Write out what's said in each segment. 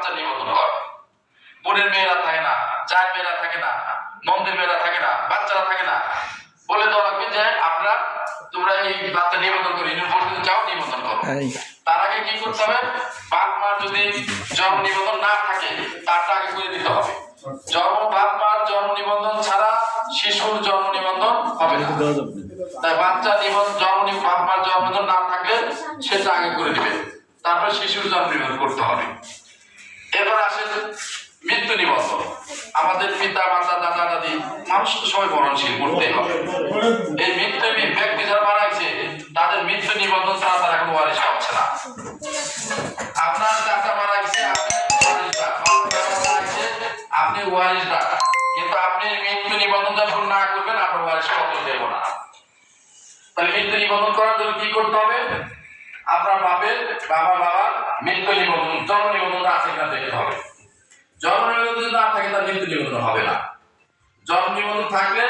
বাচ্চা নিবন্ধন হয়। বোনের মেয়েরা থাকে না যার মেয়েরা থাকে না নন্দের মেয়েরা থাকে না বাচ্চারা থাকে না। বলে তো রাখবে যে আপনারা তোমরা এই বাচ্চা নিবন্ধন করো ইউনিফর্ম যদি চাও নিবন্ধন করো। তার আগে কি করতে হবে? বাপ মার যদি জন্ম নিবন্ধন না থাকে তারটা আগে করে দিতে হবে। জন্ম বাপ মার জন্ম নিবন্ধন ছাড়া শিশুর জন্ম নিবন্ধন হবে না। তাই বাচ্চা নিবন্ধন জন্ম বাপ মার জন্ম নিবন্ধন না থাকলে সেটা আগে করে দিবে। তারপর শিশুর জন্ম নিবন্ধন করতে হবে। এরপর আসে মৃত্যু নিবন্ধন। আমাদের পিতা, মাতা, দাদা, দাদি, মানুষ তো সবাই মরণশীল করতেই হবে। এই মৃত্যু ব্যক্তি যারা মারা গেছে, তাদের মৃত্যু নিবন্ধন ছাড়া তারা এখন ওয়ারিশ পাচ্ছে না। আপনার চাচা মারা গেছে, আপনি আপনি ওয়ারিশদার কিন্তু আপনি মৃত্যু নিবন্ধন যখন না করবেন আপনার ওয়ারিশ পত্র দেব না। তাহলে মৃত্যু নিবন্ধন করার জন্য কি করতে হবে? আপনার বাপের বাবা বাবার মৃত্যু নিবন্ধন, জন্ম নিবন্ধন আছে কিনা দেখতে হবে। জন্ম নিবন্ধন না থাকে তার মৃত্যু নিবন্ধন হবে না। জন্ম নিবন্ধন থাকলে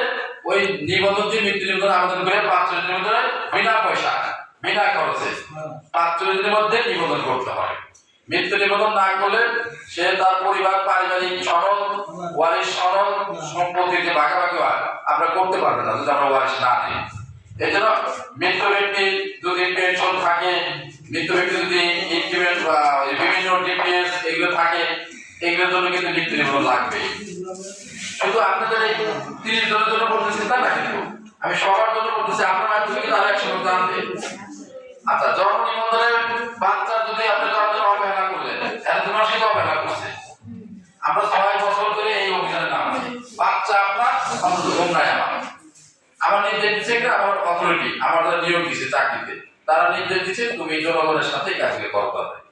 ওই নিবন্ধন দিয়ে মৃত্যু নিবন্ধন আবেদন করে পাঁচ চল্লিশের মধ্যে বিনা পয়সা, বিনা খরচে পাঁচ চল্লিশের মধ্যে নিবন্ধন করতে হয়। মৃত্যু নিবন্ধন না করলে সে তার পরিবার, পারিবারিক সনদ, ওয়ারিশ সনদ সম্পত্তির যে ভাগাভাগি হয় আমরা করতে পারবেন না যদি আমরা ওয়ারিশ না দিই এই জন্য মৃত ব্যক্তির যদি পেনশন থাকে মৃত ব্যক্তি যদি ইনক্রিমেন্ট বা বিভিন্ন ডিপিএস এগুলো থাকে, এগুলোর জন্য কিন্তু মৃত্যু নিবন্ধন লাগবে। শুধু আপনাদের এই তিরিশ জনের জন্য বলতেছি তা না কিন্তু, আমি সবার জন্য বলতেছি আপনার মাধ্যমে কিন্তু আরও একশো জন জানবে আচ্ছা জন্ম নিবন্ধনের বাচ্চা যদি আপনি জন্ম জন্য অবহেলা করলেন, এত মাসিক অবহেলা করছে। আমরা ছয় বছর ধরে এই অভিযানে নামছি বাচ্চা আপনার, অন্তত গোমরায় আমার। আমার দিচ্ছে একটা আমার অথরিটি আমার নিয়োগ দিচ্ছে চাকরিতে। তারা নির্দেশ দিচ্ছে তুমি জনগণের সাথে কাজকে করতে হবে